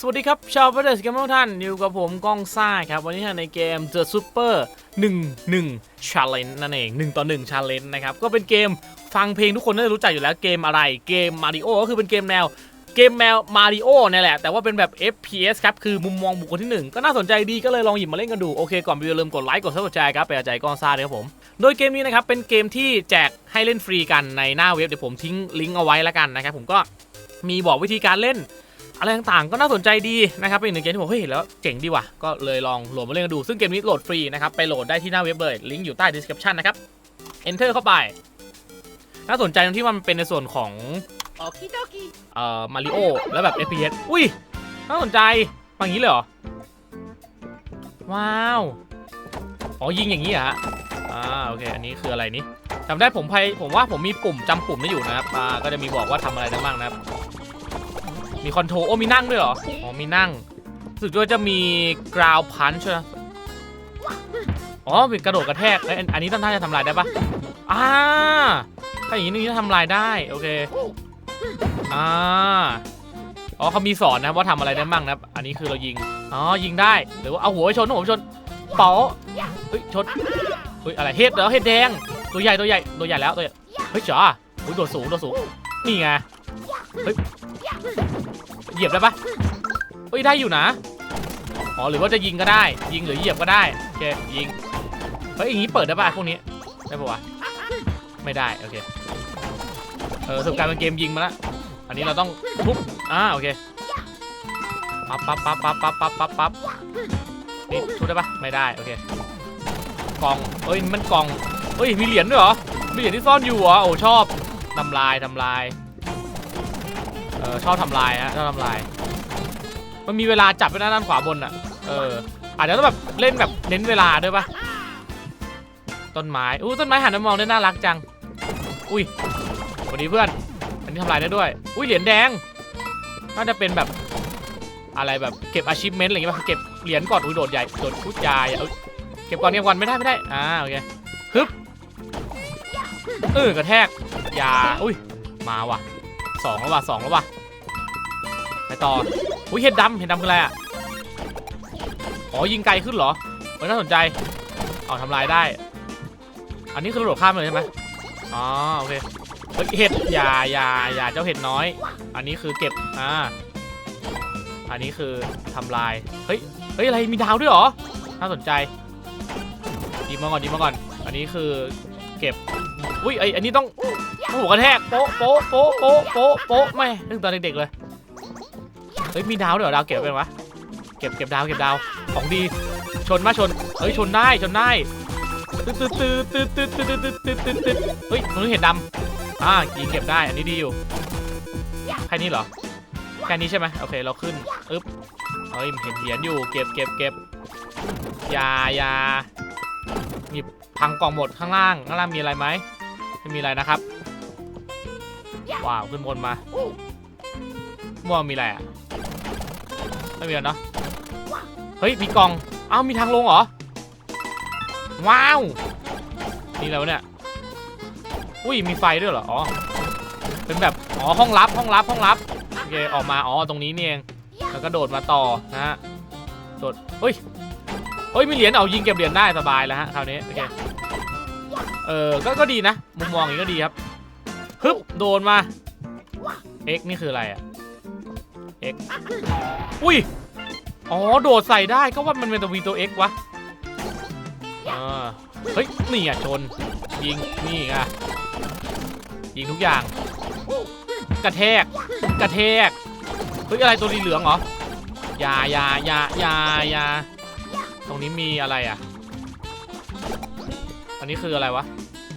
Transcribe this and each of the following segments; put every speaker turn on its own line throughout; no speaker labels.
สวัสดีครับ ชาวประเดสกันทุกท่านอยู่กับผมก้องซ่าครับ วันนี้ในเกม The Super 1 1 Challenge นั่นเอง 1 ต่อ 1 Challenge นะครับ ก็เป็นเกมฟังเพลงทุกคนน่าจะรู้จักอยู่แล้วเกมอะไรเกม Mario ก็คือเป็นเกมแนวเกมแมวมาริโอเนี่ยแหละ แต่ว่าเป็นแบบ FPS ครับ คือมุมมองบุคคลที่ 1 ก็น่าสนใจดีก็เลยลองหยิบมาเล่นกันดู โอเค ก่อนไปอย่าลืมกดไลค์กดซับสไครต์ครับไปนกำลังใจก้องซ่าด้วยครับผม โดยเกมนี้นะครับ เป็นเกมที่แจกให้เล่นฟรีกันในหน้าเว็บ เดี๋ยวผมทิ้งลิงก์เอาไว้แล้วกันนะครับผมก็มีบอกวิธีการเล่น อะไรต่างๆ ก็น่าสนใจดีนะครับเป็นอีกหนึ่งเกมที่ผมเฮ้ยเห็นแล้วเจ๋งดีว่ะก็เลยลองโหลดมาเล่นกันดู ซึ่งเกมนี้โหลดฟรีนะครับไปโหลดได้ที่หน้าเว็บเลยลิงก์อยู่ใต้ description นะครับ enter เข้าไป น่าสนใจตรงที่มันเป็นในส่วนของ
โอคิโดกิ
เอ่อมาริโอแล้วแบบ FPS อุ้ยน่าสนใจฟังอย่างนี้เลยเหรอ ว้าว อ๋อยิงอย่างนี้เหรอฮะอ่าโอเค อันนี้คืออะไรนี่จำได้ผมพยผมว่าผมมีปุ่มจำปุ่มได้อยู่นะครับอ่าก็จะมีบอกว่าทำอะไรได้บ้างนะครับ มีคอนโทรโอ้มีนั่งด้วยเหรอ อ๋อมีนั่งรู้สึกว่าจะมีกราวพันช์นะอ๋อเป็นกระโดดกระแทกเอ้ยอันอันนี้ท่านท่านจะทำลายได้ปะอ่าถ้าอย่างนี้นี่จะทำลายได้โอเคอ่าอ๋อเขามีสอนนะว่าทำอะไรได้บ้างนะอันนี้คือเรายิงอ๋อยิงได้หรือว่าเอาหัวไปชนหัวไปชนเป๋าเฮ้ยชนเฮ้ยอะไรเห็ดเหรอเห็ดแดงตัวใหญ่ตัวใหญ่ตัวใหญ่แล้วตัวใหญ่เฮ้ยจ๋าเฮ้ยโดดสูงโดดสูงนี่ไงเฮ้ย เหยียบได้ปะเฮ้ยได้อยู่นะ อ๋อหรือว่าจะยิงก็ได้ ยิงหรือเหยียบก็ได้โอเคยิง เฮ้ยอย่างนี้เปิดได้ปะพวกนี้ ได้ปะวะ ไม่ได้โอเค เออสการเป็นเกมยิงมาล้วอันนี้เราต้องทุบอ่าโอเคปั๊บปั๊บปั๊บปั๊บปั๊บปั๊บปั๊บปั๊บนี่ทุบได้ปะไม่ได้โอเคกล่องเอ้ยมันกล่องเอ้ยมีเหรียญด้วยเหรอ มีเหรียญที่ซ่อนอยู่เหรอ โอ้ชอบทำลายทำลาย เออชอบทำลายฮะชอบทำลาย มันมีเวลาจับไว้ด้านขวาบนอะ เออ อาจจะต้องแบบเล่นแบบเน้นเวลาด้วยปะต้นไม้อู้ต้นไม้หันมามองได้น่ารักจัง อุ้ยสวัสดีเพื่อน อันนี้ทำลายได้ด้วย อุ้ยเหรียญแดง น่าจะเป็นแบบอะไรแบบเก็บ achievement อะไรเงี้ยป่ะเก็บเหรียญก่อนอุ้ยโดดใหญ่โดดพุดยายเอาเก็บก่อนเก็บก่อนไม่ได้ไม่ได้ อ่าโอเคฮึบเออกระแทกอยาอุ้ยมาว่ะ สองแล้วว่ะสองแล้วว่ะไปต่ออุ้ยเห็ดดำเห็ดดำคืออะไรอะอ๋อยิงไกลขึ้นเหรอเออน่าสนใจเอาทำลายได้ อันนี้คือระโดดข้ามเลยใช่ไหมอ๋อโอเคเฮ้ยเห็ดอย่าอย่าอย่าเจ้าเห็ดน้อย อันนี้คือเก็บอ่าอันนี้คือทำลายเฮ้ยเฮ้ยอะไรมีดาวด้วยเหรอน่าสนใจดีมาก่อนดีมาก่อน อันนี้คือ เก็บอุ้ยไออันนี้ต้องหัวกระแทกโป๊ะโป๊ะโป๊ะโป๊ะโป๊ะโป๊ะไม่นึกตอนเด็กๆเลยเฮ้ยมีดาวด้วยเหรอดาวเก็บเป็นวะเก็บเก็บดาวเก็บดาวของดีชนมาชนเฮ้ยชนได้ชนได้ตืดตืดตืดตืดตืดตืดตืดตืดตืดตืดเฮ้ยมันเห็นดำอ่ายิงเก็บได้อันนี้ดีอยู่แค่นี้เหรอแค่นี้ใช่ไหมโอเคเราขึ้นอึ๊บเฮ้ยเห็นเหรียญอยู่เก็บเก็บเก็บยายา มีพังกล่องหมดข้างล่าง ข้างล่างมีอะไรไหมไม่มีอะไรนะครับ ว้าว ขึ้นบนมาม่วงมีอะไรอะ ไม่มีแล้วเนาะ เฮ้ย มีกล่อง เอ้า มีทางลงเหรอ ว้าว นี่แล้วเนี่ย อุ้ย มีไฟด้วยเหรอ อ๋อ เป็นแบบ อ๋อ ห้องลับ ห้องลับ ห้องลับ โอเค ออกมา อ๋อ ตรงนี้นี่เอง แล้วก็โดดมาต่อนะฮะ โดดเฮ้ย เฮ้ยมีเหรียญเอายิงเก็บเหรียญได้สบายแล้วฮะคราวนี้โอเคเออก็ก็ดีนะมุมมองอย่างนี้ก็ดีครับฮึบโดนมา X นี่คืออะไรอะ X อุ้ยอ๋อโดดใส่ได้ก็ว่ามันเป็นตัว V ตัว X วะอ่าเฮ้ยนี่อะชนยิงนี่อะยิงทุกอย่าง กระแทกกระแทกเฮ้ยอะไรตัวสีเหลืองเหรอยายายายายา ตรงนี้มีอะไรอะ อันนี้คืออะไรวะ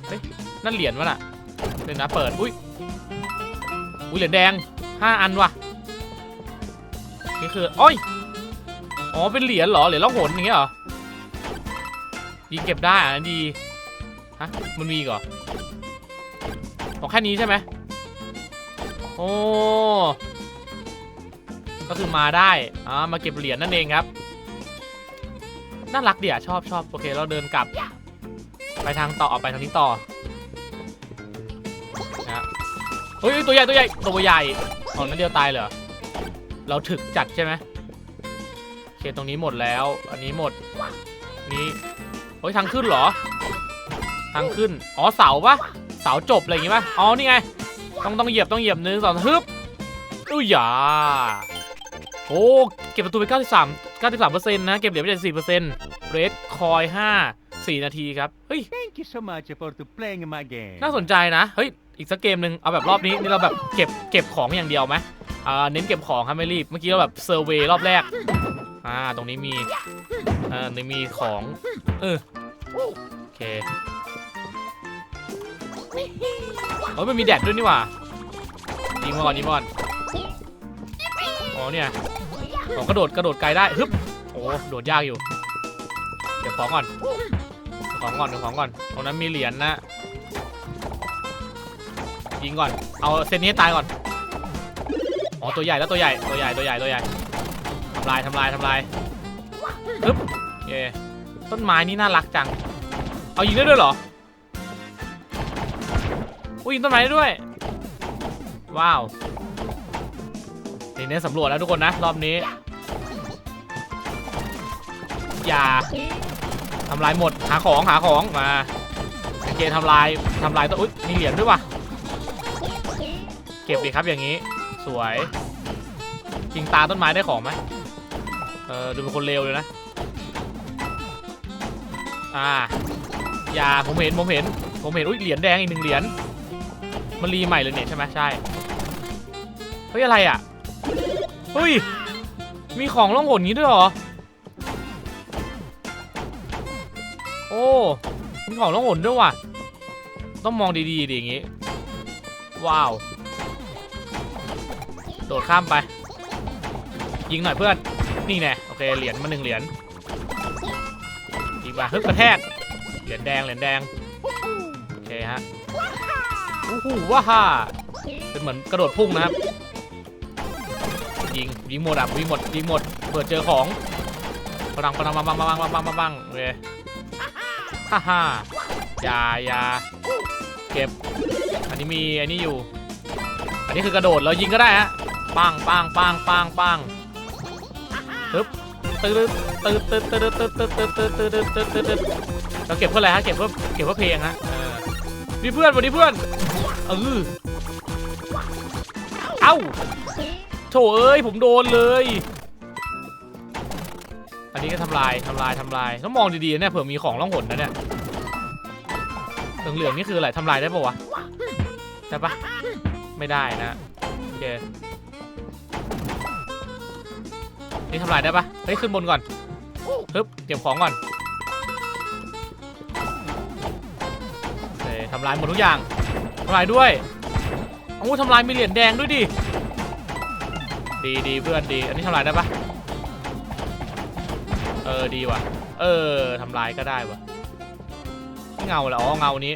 เฮ้ย นั่นเหรียญวะน่ะเดี๋ยวนะเปิด อุ้ย อุ้ยเหรียญแดงห้าอันว่ะ นี่คือโอ้ย อ๋อ เป็นเหรียญเหรอ เหรียญล่องหนอย่างเงี้ยเหรอยิงเก็บได้อะดี ฮะ มันมีกเหรอบอกแค่นี้ใช่ไหมโอ้ ก็คือมาได้ อ่า มาเก็บเหรียญนั่นเองครับ น่ารักเดีอะชอบชอบโอเค เราเดินกลับ ไปทางต่อออกไปทางนี้ต่อนะฮะเฮ้ยตัวใหญ่ตัวใหญ่ตัวใหญ่อ๋อนั่นเดียวตายเลยเหรอเราถึกจัดใช่ไหมโอเคตรงนี้หมดแล้ว อันนี้หมดนี้เฮ้ยทางขึ้นเหรอ ทางขึ้นอ๋อเสาปะเสาจบอะไรอย่างงี้ปะอ๋อนี่ไง ต้องต้องเหยียบต้องเหยียบหนึ่งสองฮึบอุ้ยอย่าโอ้เก็บประตูไป 93 93เปอร์เซ็นต์นะ เก็บเหรียญไป74เปอร์เซ็นต์เรดคอย5 4 นาทีครับ เฮ้ย
Thank you so much for to playing my game.
น่าสนใจนะ เฮ้ย อีกสักเกมหนึ่งเอาแบบรอบนี้ นี่เราแบบเก็บเก็บของอย่างเดียวไหมอ่า เน้นเก็บของครับไม่รีบ เมื่อกี้เราแบบเซอร์เวย์รอบแรก อ่า ตรงนี้มี อ่านี่มีของ เออ โอเคเฮ้ยมันมีแดดด้วยนี่หว่ายิงมาก่อนยิงมาก่อน อ๋อเนี่ย อ๋อกระโดดกระโดดไกลได้ฮึบโอ้โดดยากอยู่เก็บของก่อนของก่อนเก็บของก่อนตรงนั้นมีเหรียญนะยิงก่อน เอาเซนนี้ตายก่อน อ๋อตัวใหญ่แล้วตัวใหญ่ตัวใหญ่ตัวใหญ่ตัวใหญ่ทำลายทำลายทำลายปึ๊บโอเคต้นไม้นี่น่ารักจัง เอายิงได้ด้วยเหรออุ้ยยิงต้นไม้ได้ด้วย ว้าวทีนี้สำรวจแล้วทุกคนนะรอบนี้ ยาทำลายหมดหาของหาของมาโอเคทำลายทำลายต้นอุ้ยมีเหรียญด้วยวะเก็บดีครับอย่างนี้สวยยิงตาต้นไม้ได้ของไหมเออดูเป็นคนเลวเลยนะอ่าอย่าผมเห็นผมเห็นผมเห็นอุ้ยเหรียญแดงอีกหนึ่งเหรียญมันรีใหม่เลยเนี่ยใช่ไหมใช่เฮ้ยอะไรอะเฮ้ยมีของล่องหนนี้ด้วยเหรอ โอ้มีของล่องหนด้วยว่ะ ต้องมองดีๆดิอย่างงี้ ว้าว โดดข้ามไป ยิงหน่อยเพื่อน นี่แน่โอเค เหรียญมาหนึ่งเหรียญยิงไปฮึบกระแทก เหรียญแดง เหรียญแดง โอเคฮะโอ้โหว้าฮ่าเป็นเหมือนกระโดดพุ่งนะครับ ยิง ยิงหมดอะยิงหมด ยิงหมด เปิดเจอของปังปังปังปังปังปังปังปังปังโอเค ฮ่าฮ่าอย่าอย่าเก็บ อันนี้มีอันนี้อยู่ อันนี้คือกระโดดแล้วยิงก็ได้ฮะปังปังปังปังปังตึ๊บตืดตืดตืดตืดตืดตืดตืดตืดตืดตืดตืดตืดตืดเราเก็บเพื่ออะไรฮะเก็บเพื่อเก็บเพื่อเพลงฮะเออมีเพื่อนวันนี้เพื่อนเออเอ้าโถเอ้ยผมโดนเลย อันนี้ก็ทำลายทำลายทำลายต้องมองดีๆนะเนี่ยเผื่อมีของล่องหนนะเนี่ยเหลืองๆนี่คืออะไรทำลายได้ปะวะได้ปะไม่ได้นะโอเคนี่ทำลายได้ปะเฮ้ยขึ้นบนก่อนปึ๊บเก็บของก่อนโอเคทำลายหมดทุกอย่างทำลายด้วยโอ้ทำลายมีเหรียญแดงด้วยดิดีดีเพื่อนดีอันนี้ทำลายได้ปะ เออดีว่ะ เออทำลายก็ได้ว่ะเงาเหรออ๋อเงานี้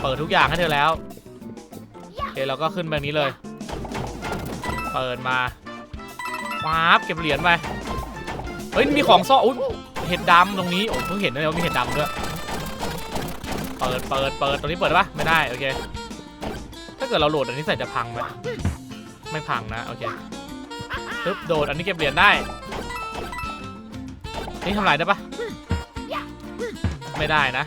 เปิดทุกอย่างให้เธอแล้วโอเคเราก็ขึ้นแบบนี้เลย เปิดมาว้าบเก็บเหรียญไปเฮ้ยมีของซ่ออุ้ยเห็ดดำตรงนี้โอ้เพิ่งเห็นเลยว่ามีเห็ดดำด้วยเปิดเปิดเปิดตรงนี้เปิดปะไม่ได้โอเคถ้าเกิดเราโหลดอันนี้ใส่จะพังไหมไม่พังนะโอเคปึ๊บโดดอันนี้เก็บเหรียญได้ นี่ทำลายได้ปะไม่ได้นะ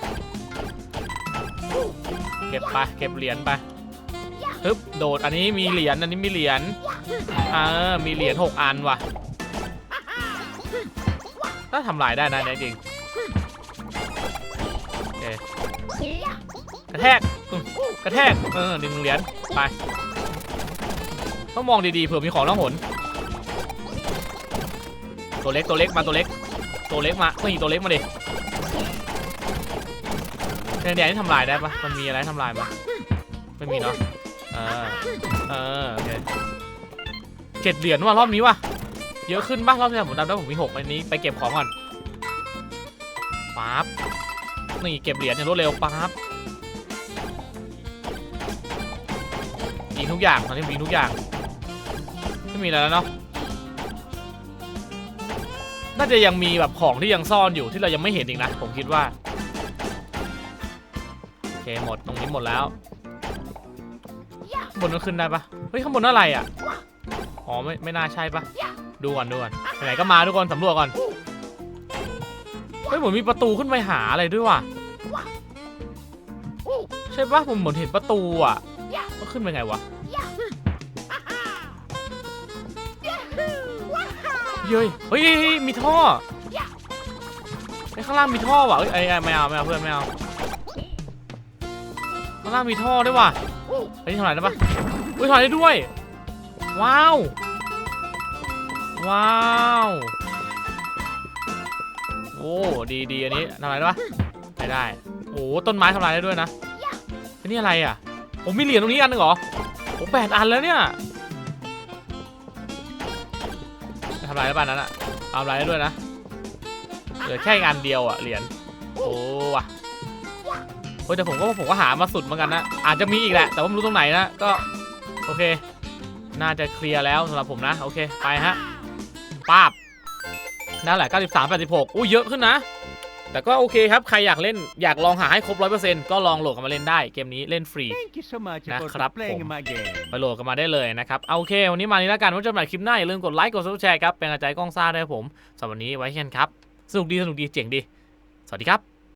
เก็บไปเก็บเหรียญไปฮึบโดดอันนี้มีเหรียญอันนี้มีเหรียญอ่ามีเหรียญหกอันว่ะถ้าทำลายได้นะเนี่จริงโอเคกระแทกกระแทกเออดึงเหรียญไปต้องมองดีๆเผื่อมีของล่องหนตัวเล็กตัวเล็กมาตัวเล็ก ตัวเล็กมานี่ตัวเล็กมาดิแดงๆนี่ทำลายได้ปะมันมีอะไรทำลายมั้ยไม่มีเนาะเออเออโอเคเจ็ดเหรียญว่ะรอบนี้ว่ะเยอะขึ้นบ้างรอบที่แล้วผมจำได้ผมมีหกอันนี้ไปเก็บของก่อนปั๊บนี่เก็บเหรียญอย่างรวดเร็วปั๊บยิงทุกอย่างตอนนี้มยิงทุกอย่างไม่มีอะไรแล้วเนาะ น่าจะยังมีแบบของที่ยังซ่อนอยู่ที่เรายังไม่เห็นอีกนะ ผมคิดว่า โอเคหมดตรงนี้หมดแล้ว บนก็ขึ้นได้ปะเฮ้ยข้างบนอะไรอะ อ๋อไม่ไม่น่าใช่ปะดูก่อนดูก่อนไหนก็มาทุกคนสำรวจก่อน เฮ้ยเหมือนมีประตูขึ้นไปหาอะไรด้วยว่ะ ใช่ปะผมเหมือนเห็นประตูอะก็ขึ้นไปไงวะ เย้ยเฮ้ยมีท่อไอ้ข้างล่างมีท่อว่ะเอ้ยเอ้ยเอ้ไม่เอาไม่เอาเพื่อนไม่เอาข้างล่างมีท่อด้วยว่ะเฮ้ยทำอะไรได้ปะอุ้ยถอยได้ด้วย ว้าว ว้าวโอ้ดีดีอันนี้ทำอะไรได้ปะไม่ได้โอ้ต้นไม้ทำลายได้ด้วยนะนนี้อะไรอะผมมีเหรียญตรงนี้อันหนึงเหรอผมแปดอันแล้วเนี่ยำลายได้ป่ะนั้นอะทำลายได้ด้วยนะ เหลือแค่อีกอันเดียวอะเหรียญ โอ้ว่ะเฮ้แต่ผมก็ผมก็หามาสุดเหมือนกันนะ อาจจะมีอีกแหละ แต่ว่าไม่รู้ตรงไหนนะ ก็โอเค น่าจะเคลียร์แล้วสำหรับผมนะ โอเค ไปฮะป้าบนั่นแหละ 93 86อุ้ยเยอะขึ้นนะ แต่ก็โอเคครับ ใครอยากเล่น อยากลองหาให้ครบ 100%ก็ลองโหลดกันมาเล่นได้ เกมนี้เล่นฟรี
Thank you so much
Nah,
for
kerap
playing
ผม. ไปโหลดกันมาได้เลยนะครับเอาโอเค วันนี้มานี้แล้วกันว่าจอกันใหม่คลิปหน้าอย่าลืมกดไลค์กดซับสไครต์ครับเป็นกำลังใจให้กล้องซ่าด้วยผมสำหรับวันนี้ไว้เช่นครับสนุกดีสนุกดีเจ๋งดี สวัสดีครับ